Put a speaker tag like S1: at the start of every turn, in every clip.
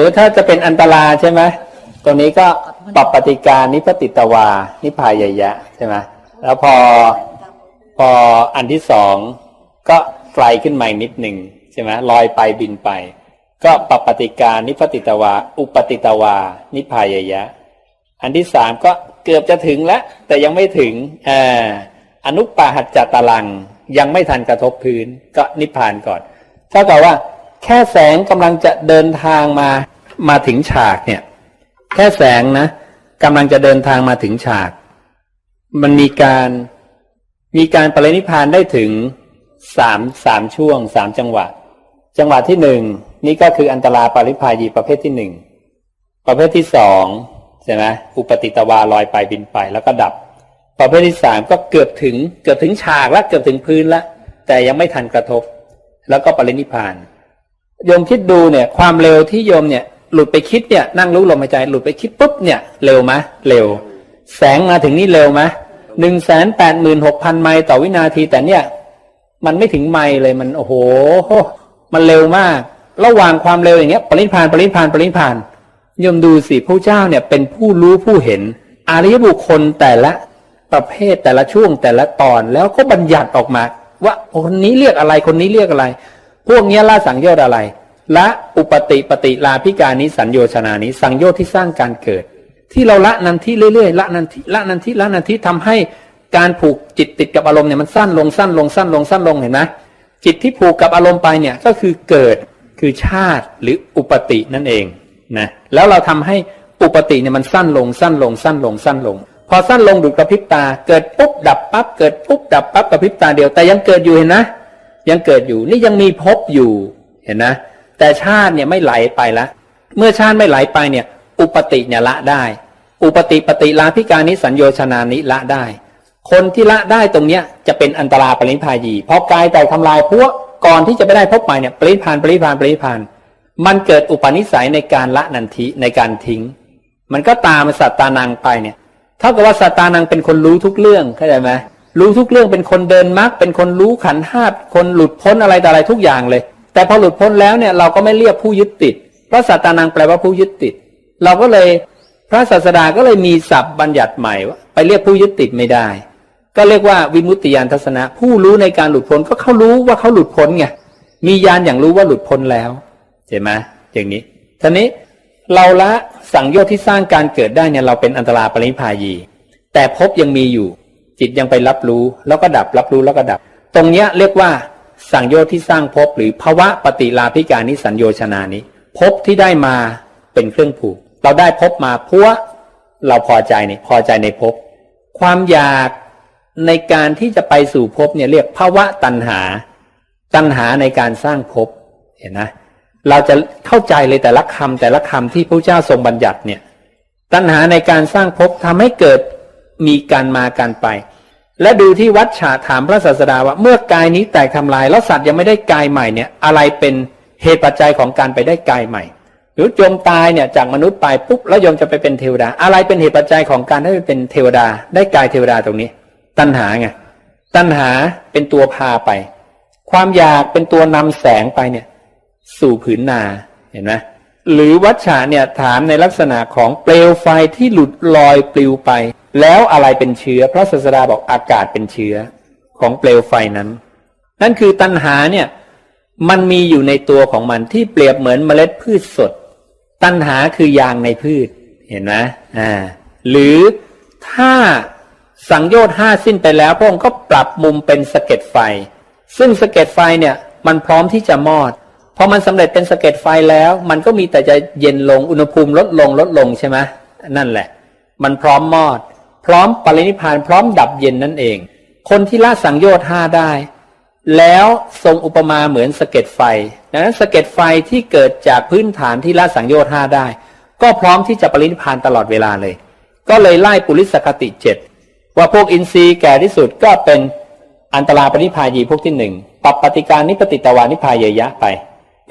S1: มมติถ้าจะเป็นอันตราใช่ไหมตรงนี้ก็ปรับปฏิการนิพติตวา นิพายยะใช่ไหมแล้วพอพออันที่สองก็ไกลขึ้นมาอีกนิดหนึ่งใช่ไหมลอยไปบินไป ก็ปรับปฏิการนิพติตวา อุปติตวา นิพายยะ อันที่สามก็เกือบจะถึงแล้ว แต่ยังไม่ถึงอ่าอนุปาหัจจตลังยังไม่ทันกระทบพื้น ก็นิพพานก่อนเท่ากับว่า แค่แสงกำลังจะเดินทางมา มาถึงฉากเนี่ย แค่แสงนะกำลังจะเดินทางมาถึงฉาก มันมีการมีการปรินิพานได้ถึงสามสามช่วงสามจังหวะ จังหวะที่หนึ่งนี่ก็คืออันตราปริพายีประเภทที่หนึ่งประเภทที่สองใช่ไหมอุปติตวาลอยไปบินไปแล้วก็ดับ ประเภทที่สามก็เกือบถึงเกือบถึงฉากแล้วเกือบถึงพื้นแล้วแต่ยังไม่ทันกระทบ แล้วก็ปรินิพพานโยมคิดดูเนี่ย ความเร็วที่โยมเนี่ย หลุดไปคิดเนี่ยนั่งรู้ลมหายใจ หลุดไปคิดปุ๊บเนี่ยเร็วไหมเร็ว แสงมาถึงนี่เร็วไหมหนึ่งแสนแปดหมื่นหกพันไมล์ต่อวินาทีแต่เนี่ย มันไม่ถึงไมล์เลยมันโอ้โห มันเร็วมาก ระหว่างความเร็วอย่างเงี้ย ปรินิพานปรินิพานปรินิพานยมดูสิพระเจ้าเนี่ยเป็นผู้รู้ผู้เห็นอริยบุคคลแต่ละประเภทแต่ละช่วงแต่ละตอนแล้วก็บัญญัติออกมา ว่าคนนี้เรียกอะไรคนนี้เรียกอะไร พวกนี้ยละสังโยชน์อะไร ละอุปติปฏิลาพิการนี้สัญโยชนานี้สังโยชน์ที่สร้างการเกิด ที่เราละนันที่เรื่อยๆละนันทิละนันทิละนันทิทำให้การผูกจิตติดกับอารมณ์เนี่ยมันสั้นลงสั้นลงสั้นลงสั้นลงเห็นไหมจิตที่ผูกกับอารมณ์ไปเนี่ยก็คือเกิดคือชาติหรืออุปตินั่นเองนะแล้วเราทำให้อุปติเนี่ยมันสั้นลงสั้นลงสั้นลงสั้นลง พอสั้นลงดุจกระพริบตา เกิดปุ๊บดับปั๊บเกิดปุ๊บดับปั๊บกระพริบตาเดียวแต่ยังเกิดอยู่เห็นนะ ยังเกิดอยู่นี่ยังมีภพอยู่เห็นนะ แต่ชาติเนี่ยไม่ไหลไปละ เมื่อชาติไม่ไหลไปเนี่ย อุปติเนี่ยละได้ อุปติปฏิลาพิการนิสัญโยชนานิละได้ คนที่ละได้ตรงเนี้ยจะเป็นอันตราปรินิพายีเพราะกายแตกทำลายพวกก่อนที่จะไปได้พบใหม่เนี่ยปรินิพานปรินิพานปรินิพาน มันเกิดอุปนิสัยในการละนันทิในการทิ้ง มันก็ตามสัตตานังไปเนี่ยเท่ากับว่าสัตตานังเป็นคนรู้ทุกเรื่องเข้าใจไหมรู้ทุกเรื่องเป็นคนเดินมรรคเป็นคนรู้ขันห้าคนหลุดพ้นอะไรแต่อะไรทุกอย่างเลย แต่พอหลุดพ้นแล้วเนี่ยเราก็ไม่เรียกผู้ยึดติดเพราะสัตตานังแปลว่าผู้ยึดติด เราก็เลยพระศาสดาก็เลยมีศัพท์บัญญัติใหม่ว่าไปเรียกผู้ยึดติดไม่ได้ ก็เรียกว่าวิมุตติยานทัศนะ ผู้รู้ในการหลุดพ้นก็เขารู้ว่าเขาหลุดพ้นไงมียานอย่างรู้ว่าหลุดพ้นแล้วเห็นไหมอย่างนี้ทีนี้เราละสังโยชน์ที่สร้างการเกิดได้เนี่ยเราเป็นอันตราปริพพายี แต่ภพยังมีอยู่ จิตยังไปรับรู้แล้วก็ดับรับรู้แล้วก็ดับ ตรงเนี้ยเรียกว่า สังโยชน์ที่สร้างภพหรือภาวะปฏิลาภิการนิสัญโยชนานี้ภพที่ได้มาเป็นเครื่องผูก เราได้ภพมาเพราะเราพอใจนี่พอใจในภพความอยากในการที่จะไปสู่ภพเนี่ยเรียกภาวะตัณหา ตัณหาในการสร้างภพเห็นนะเราจะเข้าใจเลยแต่ละคำแต่ละคำที่พระเจ้าทรงบัญญัติเนี่ย ตัณหาในการสร้างภพทำให้เกิดมีการมาการไป และดูที่วัดฉาถามพระศาสดาว่าเมื่อกายนี้แตกทำลาย แล้วสัตว์ยังไม่ได้กายใหม่เนี่ย อะไรเป็นเหตุปัจจัยของการไปได้กายใหม่ หรือโยมตายเนี่ยจากมนุษย์ไปปุ๊บแล้วโยมจะไปเป็นเทวดา อะไรเป็นเหตุปัจจัยของการได้ไปเป็นเทวดา ได้กายเทวดาตรงนี้ ตัณหาไงตัณหาเป็นตัวพาไป ความอยากเป็นตัวนำแสงไปเนี่ย สู่ผืนนาเห็นไหม หรือวัชชะเนี่ยถามในลักษณะของเปลวไฟที่หลุดลอยปลิวไป แล้วอะไรเป็นเชื้อ พระศาสดาบอกอากาศเป็นเชื้อของเปลวไฟนั้น นั่นคือตัณหาเนี่ยมันมีอยู่ในตัวของมันที่เปรียบเหมือนเมล็ดพืชสด ตัณหาคือยางในพืชเห็นไหมอ่าหรือถ้าสังโยชน์ห้าสิ้นไปแล้วพระองค์ก็ปรับมุมเป็นสะเก็ดไฟ ซึ่งสะเก็ดไฟเนี่ยมันพร้อมที่จะมอด พอมันสำเร็จเป็นสะเก็ดไฟแล้ว มันก็มีแต่จะเย็นลงอุณหภูมิลดลงลดลงใช่ไหมนั่นแหละ มันพร้อมมอด พร้อมปรินิพานพร้อมดับเย็นนั่นเอง คนที่ละสังโยชน์ห้าได้ แล้วทรงอุปมาเหมือนสะเก็ดไฟดังนั้นสะเก็ดไฟที่เกิดจากพื้นฐานที่ละสังโยชน์ห้าได้ ก็พร้อมที่จะปรินิพานตลอดเวลาเลย ก็เลยไล่ปุริสคติเจ็ดว่าพวกอินทรีย์แก่ที่สุดก็เป็นอันตราปรินิพายีพวกที่หนึ่งปรับปฏิการนิปติตวานิพพายยะไป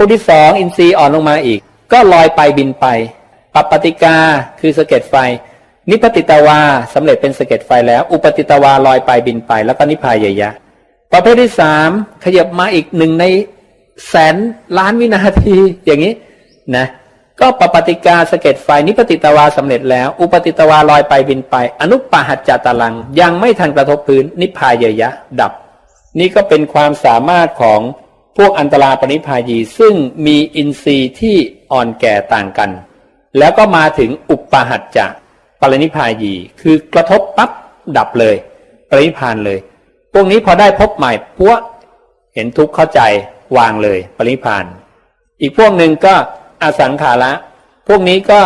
S1: พวกที่สองอินทรีย์อ่อนลงมาอีก ก็ลอยไปบินไปปปฏิกาคือสะเก็ดไฟ นิปติตาวาสำเร็จเป็นสะเก็ดไฟแล้ว อุปติตาวาลอยไปบินไป แล้วก็นิพพายยะ ประเภทที่สามขยับมาอีกหนึ่งในแสนล้านวินาทีอย่างนี้นะก็ปปฏิกาสะเก็ดไฟนิปติตวาสำเร็จแล้ว อุปติตวาลอยไปบินไป อนุปหัจจตลัง ยังไม่ทันกระทบพื้นนิพพายยะ ดับ นี่ก็เป็นความสามารถของ พวกอันตราปณิพายีซึ่งมีอินทรีย์ที่อ่อนแก่ต่างกัน แล้วก็มาถึงอุปปหัจจะปรินิพพายีคือกระทบปั๊บดับเลย ปรินิพานเลย พวกนี้พอได้พบใหม่พวกเห็นทุกข์เข้าใจวางเลย ปรินิพพาน อีกพวกหนึ่งก็อสังขาระพวกนี้ก็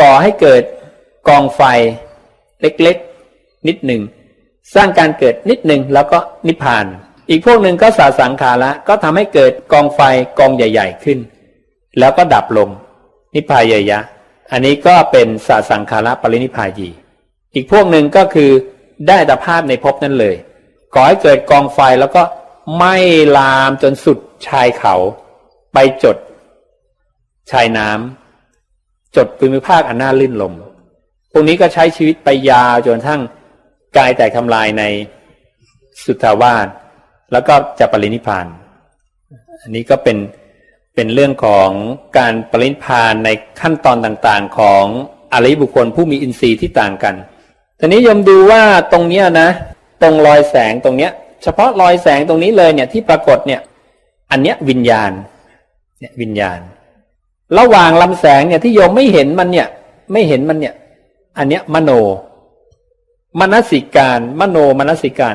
S1: ก่อให้เกิดกองไฟเล็กๆ นิดหนึ่ง สร้างการเกิดนิดหนึ่งแล้วก็นิพพาน อีกพวกหนึ่งก็สาสังขาระก็ทำให้เกิดกองไฟกองใหญ่ ๆ ขึ้น แล้วก็ดับลง นิพพายยะ อันนี้ก็เป็นสาสังขาระปรินิพพายี อีกพวกหนึ่งก็คือได้ตภาพในภพนั้นเลยก่อให้เกิดกองไฟแล้วก็ไหม้ลามจนสุดชายเขา ไปจด ชายน้ำจดภูมิภาคอันน่าลื่นลมพวกนี้ก็ใช้ชีวิตไปยาวจนทั่งกายแตกทำลายในสุทธาวาส แล้วก็จะปรินิพาน อันนี้ก็เป็นเป็นเรื่องของการปรินิพานในขั้นตอนต่างๆของอริบุคคลผู้มีอินทรีย์ที่ต่างกันทีนี้ยมดูว่าตรงเนี้ยนะ ตรงรอยแสงตรงเนี้ย เฉพาะรอยแสงตรงนี้เลยเนี่ยที่ปรากฏเนี่ย อันเนี้ยวิญญาณ เนี่ยวิญญาณ ระหว่างลำแสงเนี่ยที่โยมไม่เห็นมันเนี่ย ไม่เห็นมันเนี่ย อันเนี้ยมโน มนสิการ มโนมนสิการ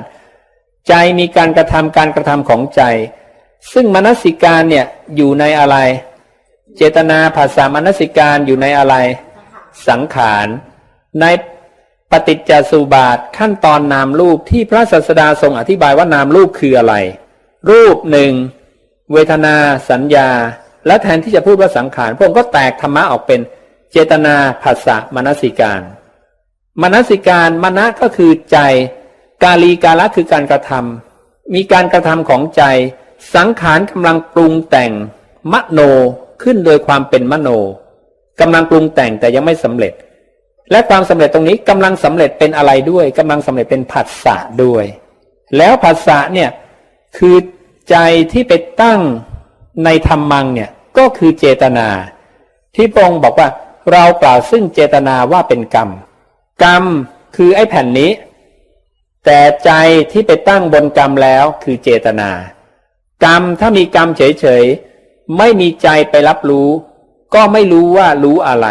S1: ใจมีการกระทำการกระทำของใจ ซึ่งมนสิการเนี่ยอยู่ในอะไร เจตนาภาษามนสิการอยู่ในอะไร สังขารในปฏิจจสุบาทขั้นตอนนามรูปที่พระศาสดาทรงอธิบายว่านามรูปคืออะไร รูปหนึ่งเวทนาสัญญา และแทนที่จะพูดว่าสังขารพระองค์ก็แตกธรรมะออกเป็นเจตนาภาษามนสิการ มนสิการมณะก็คือใจ กาลีกาละคือการกระทำมีการกระทำของใจ สังขารกำลังปรุงแต่งมโนขึ้นโดยความเป็นมโนกำลังปรุงแต่งแต่ยังไม่สำเร็จ และความสำเร็จตรงนี้กำลังสำเร็จเป็นอะไรด้วยกำลังสำเร็จเป็นผัสสะด้วย แล้วผัสสะเนี่ยคือใจที่ไปตั้งในธรรมังเนี่ยก็คือเจตนา ที่พระองค์บอกว่าเรากล่าวซึ่งเจตนาว่าเป็นกรรม กรรมคือไอ้แผ่นนี้ แต่ใจที่ไปตั้งบนกรรมแล้วคือเจตนา กรรมถ้ามีกรรมเฉยๆ ไม่มีใจไปรับรู้ ก็ไม่รู้ว่ารู้อะไร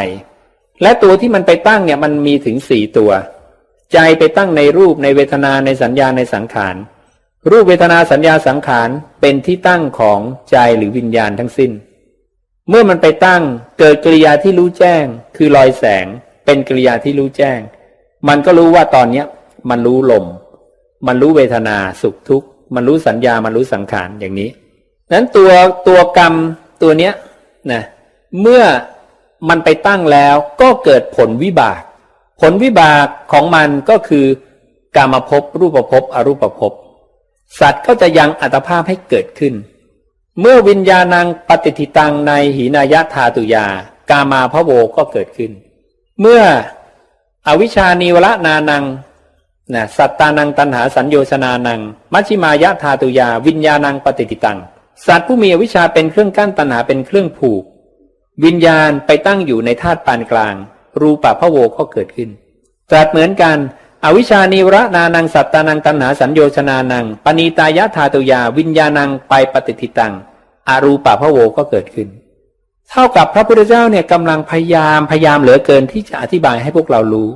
S1: และตัวที่มันไปตั้งเนี่ยมันมีถึงสี่ตัว ใจไปตั้งในรูปในเวทนาในสัญญาในสังขาร รูปเวทนาสัญญาสังขารเป็นที่ตั้งของใจหรือวิญญาณทั้งสิ้น เมื่อมันไปตั้งเกิดกิริยาที่รู้แจ้ง คือลอยแสง เป็นกิริยาที่รู้แจ้ง มันก็รู้ว่าตอนเนี้ยมันรู้ลม มันรู้เวทนาสุขทุกข์มันรู้สัญญามันรู้สังขารอย่างนี้นั้นตัวตัวกรรมตัวเนี้ยนะเมื่อมันไปตั้งแล้วก็เกิดผลวิบาก ผลวิบากของมันก็คือกามภพรูปภพอรูปภพสัตว์ก็จะยังอัตภาพให้เกิดขึ้น เมื่อวิญญาณังปฏิทิตังในหินายะธาตุยา กามาพระโวก็เกิดขึ้น เมื่ออวิชานีวละนานัง นะสัตตานังตันหาสัญโยชนานัง มัชฌิมายะธาตุยา วิญญาณังปฏิทิตัง สัตว์ผู้มีอวิชชาเป็นเครื่องกั้นตันหาเป็นเครื่องผูก วิญญาณไปตั้งอยู่ในธาตุปานกลาง รูปะพะโวก็เกิดขึ้นตรัสเหมือนกัน อวิชานิระนานังสัตตานังตันหาสัญโยชนานัง ปณีตายะธาตุยา วิญญาณังไปปฏิทิตัง อารูปะพะโวก็เกิดขึ้น เท่ากับพระพุทธเจ้าเนี่ยกำลังพยายามพยายามเหลือเกินที่จะอธิบายให้พวกเรารู้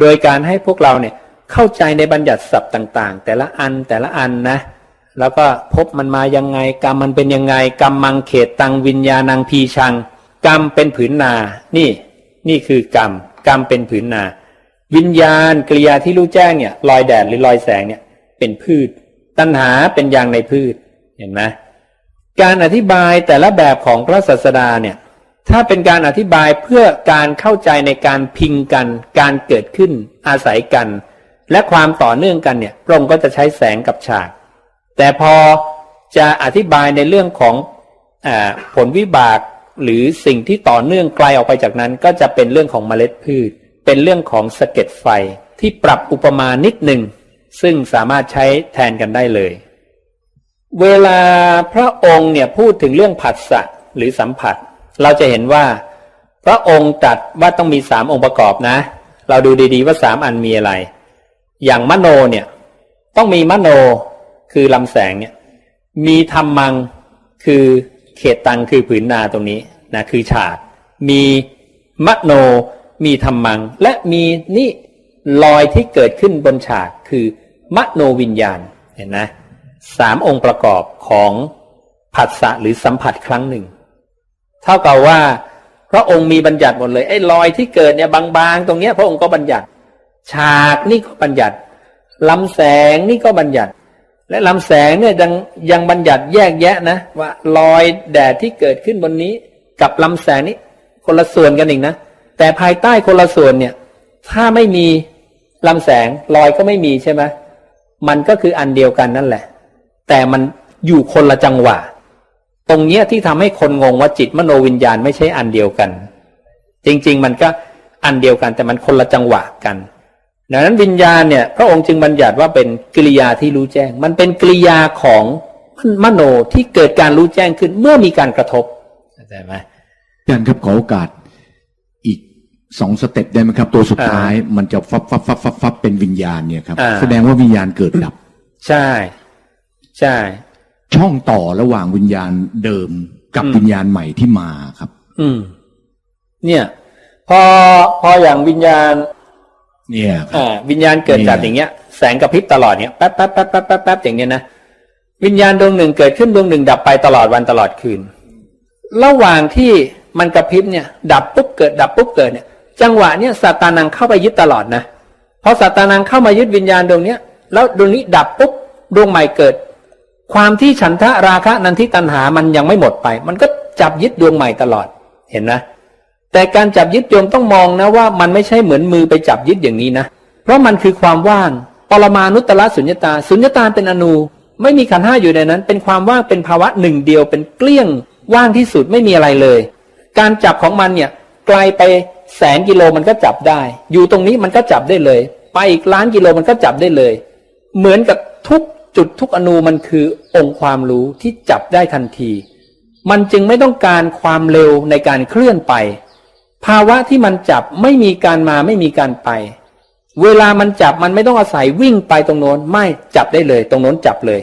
S1: โดยการให้พวกเราเนี่ย เข้าใจในบัญญัติศัพท์ต่าง ๆ แต่ละอันแต่ละอันนะ แล้วก็พบมันมายังไง กรรมมันเป็นยังไง กรรมมังเขตตังวิญญาณังพีชัง กรรมเป็นผืนนา นี่ นี่คือกรรม กรรมเป็นผืนนา วิญญาณกริยาที่รู้แจ้งเนี่ยลอยแดดหรือลอยแสงเนี่ย เป็นพืช ตัณหาเป็นยางในพืช เห็นไหมการอธิบายแต่ละแบบของพระศาสดาเนี่ย ถ้าเป็นการอธิบายเพื่อการเข้าใจในการพิงกัน การเกิดขึ้นอาศัยกัน และความต่อเนื่องกันเนี่ยพระองค์ก็จะใช้แสงกับฉาก แต่พอจะอธิบายในเรื่องของอผลวิบากหรือสิ่งที่ต่อเนื่องไกลออกไปจากนั้น ก็จะเป็นเรื่องของเมล็ดพืช เป็นเรื่องของสะเก็ดไฟที่ปรับอุปมานิดหนึ่งซึ่งสามารถใช้แทนกันได้เลย เวลาพระองค์เนี่ยพูดถึงเรื่องผัสสะหรือสัมผัส เราจะเห็นว่า พระองค์ตรัดว่าต้องมีสามองค์ประกอบนะ เราดูดีๆว่าสามอันมีอะไร อย่างมโนเนี่ย ต้องมีมโนคือลำแสงเนี่ย มีธรรมังคือเขตตังคือผืนนาตรงนี้นะคือฉากมีมโน มีธรรมัง และมีนี่รอยที่เกิดขึ้นบนฉากคือมโนวิญญาณเห็นนะสามองค์ประกอบของผัสสะหรือสัมผัสครั้งหนึ่ง เท่ากับว่า พระองค์มีบัญญัติหมดเลยไอ้รอยที่เกิดเนี่ยบางๆ ตรงเนี้ยพระองค์ก็บัญญัติ ฉากนี่ก็บัญญัติลำแสงนี่ก็บัญญัติ และลำแสงเนี่ยยังยังบัญญัติแยกแยะนะ ว่ารอยแดดที่เกิดขึ้นบนนี้ กับลำแสงนี้คนละส่วนกันอีกนะแต่ภายใต้คนละส่วนเนี่ย ถ้าไม่มีลำแสงรอยก็ไม่มีใช่ไหมมันก็คืออันเดียวกันนั่นแหละ แต่มันอยู่คนละจังหวะ ตรงเนี้ยที่ทำให้คนงงว่าจิตมโนวิญญาณไม่ใช่อันเดียวกัน จริง ๆ มันก็อันเดียวกันแต่มันคนละจังหวะกัน ดังนั้นวิญญาณเนี่ยพระองค์จึงบัญญัติว่าเป็นกิริยาที่รู้แจ้ง มันเป็นกิริยาของมโนที่เกิดการรู้แจ้งขึ้นเมื่อมีการกระทบเข้าใจไหม
S2: อาจารย์ครับขอโอกาสอีกสองสเต็ปได้ไหมครับ ตัวสุดท้ายมันจะฟับฟับฟับฟับฟับเป็นวิญญาณเนี่ยครับ
S1: อ่า
S2: แสดงว่าวิญญาณเกิดดับ
S1: ใช่ ใช่
S2: ช่องต่อระหว่างวิญญาณเดิมกับ
S1: อืม
S2: วิญญาณใหม่ที่มาครับ
S1: อืม เนี่ย พอพออย่างวิญญาณ
S2: เนี่ย
S1: อ่าวิญญาณเกิดจากอย่างเงี้ย แสงกระพริบตลอดเนี้ยแป๊บแป๊บแป๊บแป๊บแป๊บแป๊บอย่างเงี้ยนะวิญญาณดวงหนึ่งเกิดขึ้นดวงหนึ่งดับไปตลอดวันตลอดคืน ระหว่างที่มันกระพริบเนี่ย ดับปุ๊บเกิดดับปุ๊บเกิดเนี่ย จังหวะเนี่ยสัตานังเข้าไปยึดตลอดนะพอสัตานังเข้ามายึดวิญญาณดวงเนี้ย แล้วดวงนี้ดับปุ๊บดวงใหม่เกิด ความที่ฉันทะราคะนันทิตัณหามันยังไม่หมดไป มันก็จับยึดดวงใหม่ตลอดเห็นไหม แต่การจับยึดโยมต้องมองนะว่ามันไม่ใช่เหมือนมือไปจับยึดอย่างนี้นะ เพราะมันคือความว่าง ปรมานุตตรสุญญตา สุญญตาเป็นอนู ไม่มีขันห้าอยู่ในนั้น เป็นความว่าง เป็นภาวะหนึ่งเดียว เป็นเกลี้ยง ว่างที่สุดไม่มีอะไรเลย การจับของมันเนี่ยไกลไปแสนกิโลมันก็จับได้ อยู่ตรงนี้มันก็จับได้เลย ไปอีกล้านกิโลมันก็จับได้เลย เหมือนกับทุกจุดทุกอนูมันคือองค์ความรู้ที่จับได้ทันที มันจึงไม่ต้องการความเร็วในการเคลื่อนไป ภาวะที่มันจับไม่มีการมาไม่มีการไป เวลามันจับมันไม่ต้องอาศัยวิ่งไปตรงโน้นไม่จับได้เลย ตรงโน้นจับเลย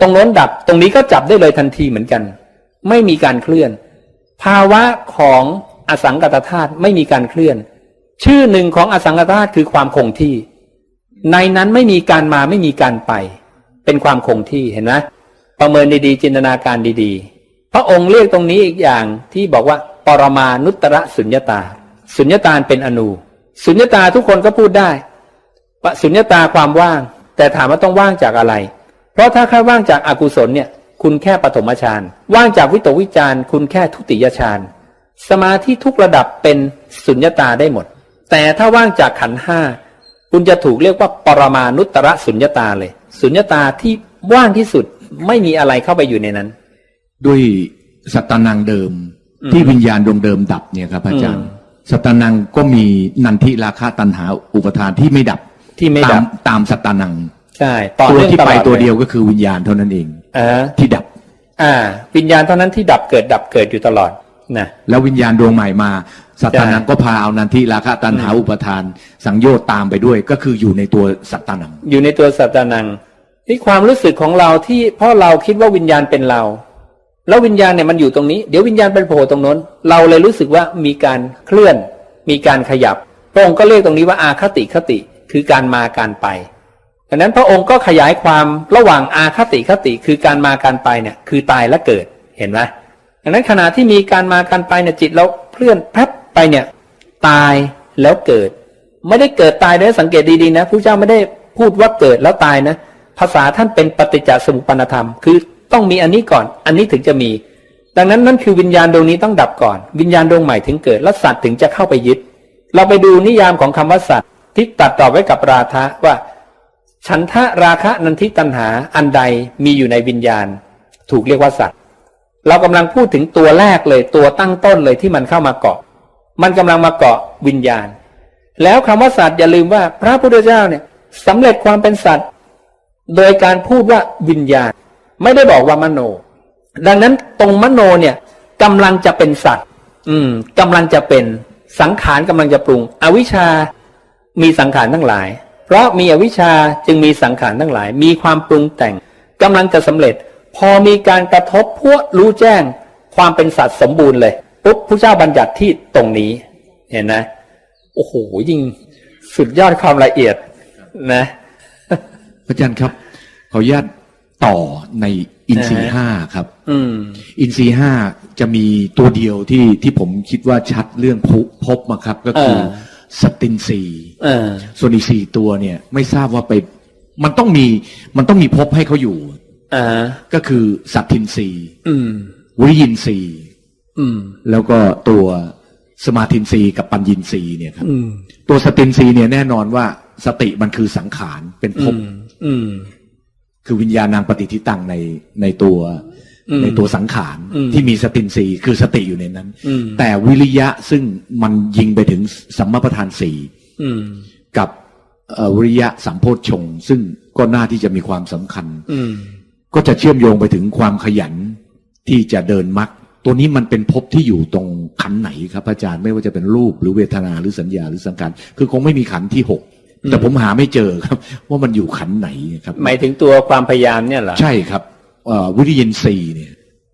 S1: ตรงโน้นดับ ตรงนี้ก็จับได้เลยทันทีเหมือนกัน ไม่มีการเคลื่อน ภาวะของอสังกตธาตุไม่มีการเคลื่อน ชื่อหนึ่งของอสังกตธาตุคือความคงที่ ในนั้นไม่มีการมาไม่มีการไป เป็นความคงที่เห็นไหมประเมินดีๆจินตนาการดีๆ พระองค์เรียกตรงนี้อีกอย่างที่บอกว่า ปรมานุตตรสุญญาตา สุญญาตาเป็นอนูสุญญาตาทุกคนก็พูดได้ว่าสุญญาตาความว่าง แต่ถามว่าต้องว่างจากอะไร เพราะถ้าแค่ว่างจากอากุศลเนี่ยคุณแค่ปฐมฌานว่างจากวิตกวิจารคุณแค่ทุติยฌานสมาธิทุกระดับเป็นสุญญาตาได้หมด แต่ถ้าว่างจากขันห้าคุณจะถูกเรียกว่าปรมานุตตรสุญญาตาเลย สุญญาตาที่ว่างที่สุดไม่มีอะไรเข้าไปอยู่ในนั้น
S2: ด้วยสัตตานังเดิม ที่วิญญาณดวงเดิมดับเนี่ยครับ อาจารย์
S1: อืม
S2: สัตตานังก็มีนันทิราคะตัณหาอุปทานที่ไม่ดับ
S1: ที่ไม่
S2: ตา
S1: ดั
S2: ม
S1: บ
S2: ตามสัตตานัง
S1: ใช่ต่อ
S2: ตัว
S1: เนื่อง
S2: ที่
S1: ต
S2: ไป
S1: ลอด
S2: ตัว
S1: ล
S2: เดียวก็คือวิญญาณเท่านั้นเอง
S1: อ่า
S2: ที่ดับ
S1: อ่า วิญญาณเท่านั้นที่ดับเกิดดับเกิดอยู่ตลอดนะ
S2: แล้ววิญญาณดวงใหม่มาสัตตานัง
S1: ใช่
S2: ก็พาเอานันทิราคะตัณหาอุปทาน สังโยชน์ตามไปด้วยก็คืออยู่ในตัวสัตตานัง
S1: อยู่ในตัวสัตตานังที่ความรู้สึกของเราที่เพราะเราคิดว่าวิญญาณเป็นเรา แล้ววิญญาณเนี่ยมันอยู่ตรงนี้ เดี๋ยววิญญาณเป็นโผล่ตรงน้น เราเลยรู้สึกว่ามีการเคลื่อน มีการขยับ พระองค์ก็เรียกตรงนี้ว่าอาคติคติ คือการมาการไปดังนั้นพระองค์ก็ขยายความระหว่างอาคติคติ คือการมาการไปเนี่ยคือตายและเกิดเห็นไหมดังนั้นขณะที่มีการมาการไปเนี่ยจิตเราเคลื่อนแป๊บไปเนี่ยตายแล้วเกิด ไม่ได้เกิดตายด้วยสังเกตดีๆนะผู้เจ้าไม่ได้พูดว่าเกิดแล้วตายนะ ภาษาท่านเป็นปฏิจจสมุปปนธรรม คือ ต้องมีอันนี้ก่อน อันนี้ถึงจะมี ดังนั้นนั่นคือวิญญาณดวงนี้ต้องดับก่อน วิญญาณดวงใหม่ถึงเกิดแล้วสัตว์ถึงจะเข้าไปยึด เราไปดูนิยามของคำว่าสัตว์ที่ตัดต่อไว้กับราคะว่า ฉันทะราคะนันทิตัณหาอันใดมีอยู่ในวิญญาณ ถูกเรียกว่าสัตว์ เรากำลังพูดถึงตัวแรกเลยตัวตั้งต้นเลยที่มันเข้ามาเกาะ มันกำลังมาเกาะวิญญาณ แล้วคำว่าสัตว์อย่าลืมว่าพระพุทธเจ้าเนี่ยสำเร็จความเป็นสัตว์ โดยการพูดว่าวิญญาณ ไม่ได้บอกว่ามโน ดังนั้นตรงมโนเนี่ยกำลังจะเป็นสัตว์ อืมกำลังจะเป็นสังขารกำลังจะปรุง อวิชามีสังขารทั้งหลาย เพราะมีอวิชาจึงมีสังขารทั้งหลาย มีความปรุงแต่งกำลังจะสำเร็จ พอมีการกระทบพวกรู้แจ้ง ความเป็นสัตว์สมบูรณ์เลยปุ๊บพระเจ้าบัญญัติที่ตรงนี้ เห็นนะโอ้โหยิ่งสุดยอดความละเอียดนะ
S2: พระอาจารย์ครับขออนุญาต ต่อในอินทรีย์
S1: นะฮะ
S2: ห้าครับ
S1: อืม
S2: อินทรีย์ห้าจะมีตัวเดียวที่ที่ผมคิดว่าชัดเรื่องภพภพมาครับ ก็คือ
S1: เออ
S2: สตินทรีย์
S1: เออ
S2: ส่วนอีกสี่ตัวเนี่ยไม่ทราบว่าไป มันต้องมีมันต้องมีภพให้เขาอยู่
S1: อ่า
S2: ก็คือสัตทินทรีย์
S1: อืม
S2: วิริยินทรีย์
S1: อืม
S2: แล้วก็ตัวสมาธินทรีย์กับปัญญินทรีย์เนี่ยครับ
S1: อืม
S2: ตัวสตินทรีย์เนี่ยแน่นอนว่าสติมันคือสังขารเป็นภ
S1: อื
S2: พ
S1: มอืม
S2: คือวิญญาณนางปฏิทิตังในในตัว
S1: อืม
S2: ในตัวสังขาร
S1: อืม
S2: ที่มีสตินทรีย์คือสติอยู่ในนั้น
S1: อืม
S2: แต่วิริยะซึ่งมันยิงไปถึงสัมมาประธานสี่
S1: อืม
S2: กับเอ่อวิริยะสัมโพชฌงค์ซึ่งก็น่าที่จะมีความสำคัญ
S1: อืม
S2: ก็จะเชื่อมโยงไปถึงความขยันที่จะเดินมรรคตัวนี้มันเป็นภพที่อยู่ตรงขันไหนครับอาจารย์ไม่ว่าจะเป็นรูปหรือเวทนาหรือสัญญาหรือสังขารคือคงไม่มีขันที่หก แต่ผมหาไม่เจอครับ ว่ามันอยู่ขันไหนครับ
S1: หมายถึงตัวความพยายามเนี่ยเหรอ
S2: ใช่ครับเอ่อวิริยินทรีย์เนี่ย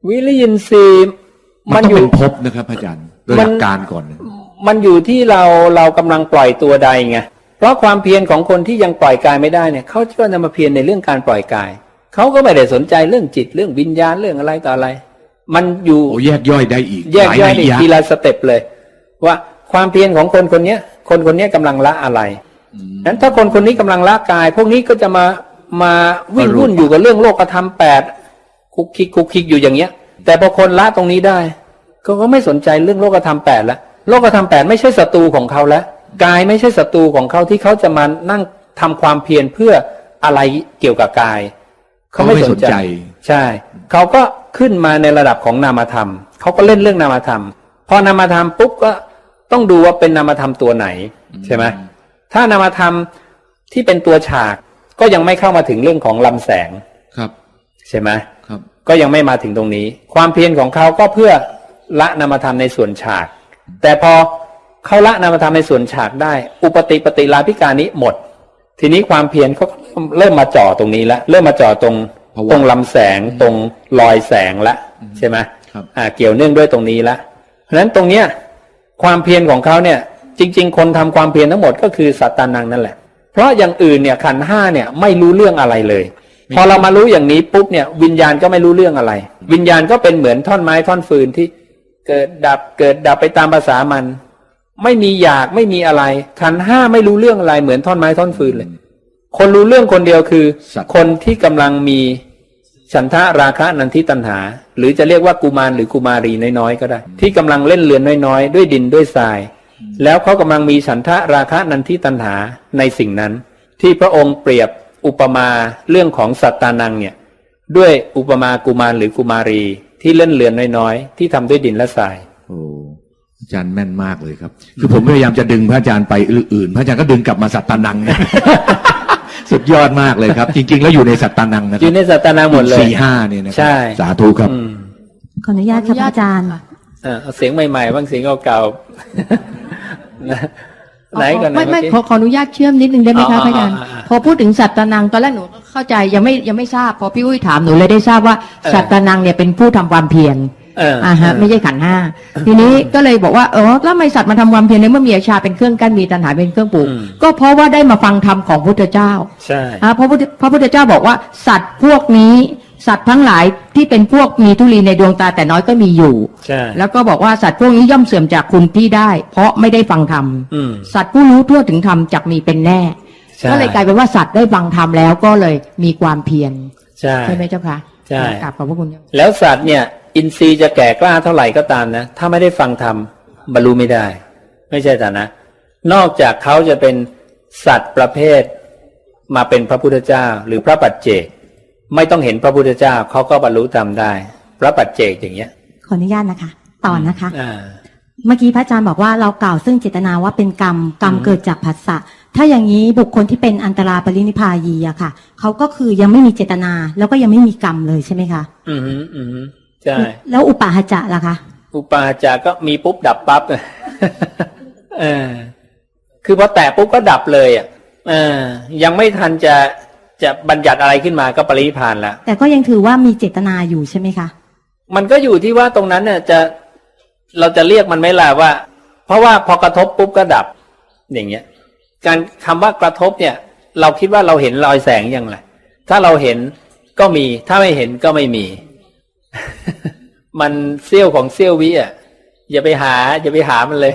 S1: วิริยินทรีย์
S2: มั
S1: มันน
S2: ต้อง
S1: อยู่
S2: เป็นภพนะครับอาจารย์โดย
S1: มั
S2: ห
S1: น
S2: ลักการก่อนนะ
S1: มันอยู่ที่เราเรากำลังปล่อยตัวใดไงเพราะความเพียรของคนที่ยังปล่อยกายไม่ได้เนี่ยเขาก็จะมาเพียรในเรื่องการปล่อยกายเขาก็ไม่ได้สนใจเรื่องจิตเรื่องวิญญาณเรื่องอะไรต่ออะไร มันอยู่
S2: โอ้แยกย่อยได้อีก
S1: แยก
S2: หลา
S1: ย่อย
S2: นั
S1: ใน
S2: ยะ
S1: ทีละสเต็ปเลย ว่าความเพียรของคนคนเนี้ยคนคนเนี้ยกำลังละอะไร นั้นถ้าคนคนนี้กำลังละกาย พวกนี้ก็จะมามาวิ่งวุ่นอยู่กับเรื่องโลกธรรมแปดคุกคิกคุกคิกอยู่อย่างเงี้ย แต่พอคนละตรงนี้ได้ ก็ก็ไม่สนใจเรื่องโลกธรรมแปดแล้วโลกธรรมแปดไม่ใช่ศัตรูของเขาแล้วกายไม่ใช่ศัตรูของเขาที่เขาจะมานั่งทำความเพียรเพื่ออะไรเกี่ยวกับกาย เขาไม่สนใจ ใช่ เขาก็ขึ้นมาในระดับของนามธรรม เขาก็เล่นเรื่องนามธรรม พอนามธรรมปุ๊บก็ต้องดูว่าเป็นนามธรรมตัวไหนใช่ไหม ถ้านามธรรมที่เป็นตัวฉากก็ยังไม่เข้ามาถึงเรื่องของลำแสง
S2: ครับ
S1: ใช่ไหม
S2: ครับ
S1: ก็ยังไม่มาถึงตรงนี้ ความเพียรของเขาก็เพื่อละนามธรรมในส่วนฉาก แต่พอเขาละนามธรรมในส่วนฉากได้ อุปติปฏิลาภิการนี้หมด ทีนี้ความเพียรเขาก็เริ่มมาจ่อตรงนี้แล้วเริ่มมาจ่อตรง
S2: ภาวะ
S1: ตรงลำแสงตรงรอยแสงละใช่ไหม
S2: ครับ
S1: อ่าเกี่ยวเนื่องด้วยตรงนี้ละเพราะฉะนั้นตรงเนี้ยความเพียรของเขาเนี่ย จริง ๆ คนทำความเพียรทั้งหมดก็คือสัตตานังนั่นแหละ เพราะอย่างอื่นเนี่ยขันธ์ห้าเนี่ยไม่รู้เรื่องอะไรเลย พอเรามารู้อย่างนี้ปุ๊บเนี่ยวิญญาณก็ไม่รู้เรื่องอะไร วิญญาณก็เป็นเหมือนท่อนไม้ท่อนฟืนที่เกิดดับเกิดดับไปตามภาษามัน ไม่มีอยากไม่มีอะไรขันธ์ห้าไม่รู้เรื่องอะไรเหมือนท่อนไม้ท่อนฟืนเลย คนรู้เรื่องคนเดียวคือ
S2: สัตว์
S1: คนที่กำลังมีฉันทะราคะนันทิตัณหา หรือจะเรียกว่ากุมารหรือกุมารีน้อยๆก็ได้ ที่กำลังเล่นเรือนน้อยๆ ด้วยดินด้วยทราย แล้วเขากำลังมีฉันทะราคะนันทิตัณหาในสิ่งนั้น ที่พระองค์เปรียบอุปมาเรื่องของสัตตานังเนี่ย ด้วยอุปมากุมารหรือกุมารีที่เล่นเรือนน้อยๆที่ทำด้วยดินและทราย
S2: โอ้อาจารย์แม่นมากเลยครับ คือผมพยายามจะดึงพระอาจารย์ไปอื่นๆ พระอาจารย์ก็ดึงกลับมาสัตตานังนะสุดยอดมากเลยครับ จริง ๆ แล้วอยู่ในสัตตานังนะค
S1: อ
S2: รั
S1: ยู่ในสัตตานังหมดเลย
S2: สี่ห้าเนี่ยนะครั
S1: ใช่
S2: สาธุครับ
S1: อืม
S3: ขออนุญาตครับอาจารย์
S1: เออเอาเสียงใหม่ๆบ้างเสียงเก่าๆนะ ไหนก่อนนะ
S4: ไม่ไม่
S1: เอกี้
S4: ขอขออนุญาตเชื่อมนิดนึงได้ไหม
S1: อ๋
S4: คะ
S1: อ
S4: พระอาจารย์
S1: อ่าอ่า
S4: พอพูดถึงสัตตานังตอนแรกหนูก็เข้าใจยังไม่ยังไม่ทราบ พอพี่อุ้ยถามหนูเลยได้ทราบว่า
S1: เออ
S4: สัตตานังเนี่ยเป็นผู้ทำความเพียร
S1: เออ
S4: อ่าฮะ
S1: เออ
S4: ไม่ใช่ขันธ์ห้าทีนี้ก็เลยบอกว่าเออแล้วทำไมสัตว์มาทำความเพียรในเมื่อมีอาชาเป็นเครื่องกั้นมีตัณหาเป็นเครื่องปลูก
S1: อืม
S4: ก็เพราะว่าได้มาฟังธรรมของพุทธเจ้า
S1: ใช่
S4: อ่าพระพุทธพระพุทธเจ้าบอกว่าสัตว์พวกนี้ สัตว์ทั้งหลายที่เป็นพวกมีทุลีในดวงตาแต่น้อยก็มีอยู่
S1: ใช่
S4: แล้วก็บอกว่าสัตว์พวกนี้ย่อมเสื่อมจากคุณที่ได้ เพราะไม่ได้ฟังธรรม
S1: อืม
S4: สัตว์ผู้รู้ทั่วถึงธรรมจักมีเป็นแน่
S1: ใช่
S4: ก็เลยกลายเป็นว่าสัตว์ได้ฟังธรรมแล้วก็เลยมีความเพียร
S1: ใช่
S4: ใช่ไหมเจ้าคะ
S1: ใช่
S4: กราบขอบพระคุณเจ้า
S1: แล้วสัตว์เนี่ย อินทรีย์จะแก่กล้าเท่าไหร่ก็ตามนะ ถ้าไม่ได้ฟังธรรมบรรลุไม่ได้ ไม่ใช่แต่นะ นอกจากเขาจะเป็นสัตว์ประเภท มาเป็นพระพุทธเจ้า หรือพระปัจเจก ไม่ต้องเห็นพระพุทธเจ้าเขาก็บรรลุธรรมได้ พระปัจเจกอย่างเงี้ย
S3: ขออนุญาตนะคะ ต่อนะคะ
S1: อ่า
S3: เมื่อกี้พระอาจารย์บอกว่าเรากล่าวซึ่งเจตนาว่าเป็นกรรมกรรม
S1: อืม
S3: เกิดจากผัสสะถ้าอย่างนี้บุคคลที่เป็นอันตราปรินิพพายีอะค่ะเขาก็คือยังไม่มีเจตนา แล้วก็ยังไม่มีกรรมเลยใช่ไหมคะ
S1: อืมฮึอืมฮึใช่
S3: แล้วอุปาหจะล่ะคะ
S1: อุปาจาก็มีปุ๊บดับปั๊บเออคือพอแตะปุ๊บก็ดับเลยอะเออยังไม่ทันจะ จะบัญญัติอะไรขึ้นมาก็ปรินิพพานแล้ว
S3: แต่ก็ยังถือว่ามีเจตนาอยู่ใช่ไหมคะ
S1: มันก็อยู่ที่ว่าตรงนั้นเนี่ยจะเราจะเรียกมันไหม่ล่ะว่า เพราะว่าพอกระทบปุ๊บก็ดับ อย่างเงี้ย การคำว่ากระทบเนี่ย เราคิดว่าเราเห็นรอยแสงยังไงถ้าเราเห็นก็มี ถ้าไม่เห็นก็ไม่มี มันเสี้ยวของเสี้ยววิอะอย่าไปหา อย่าไปหามันเลย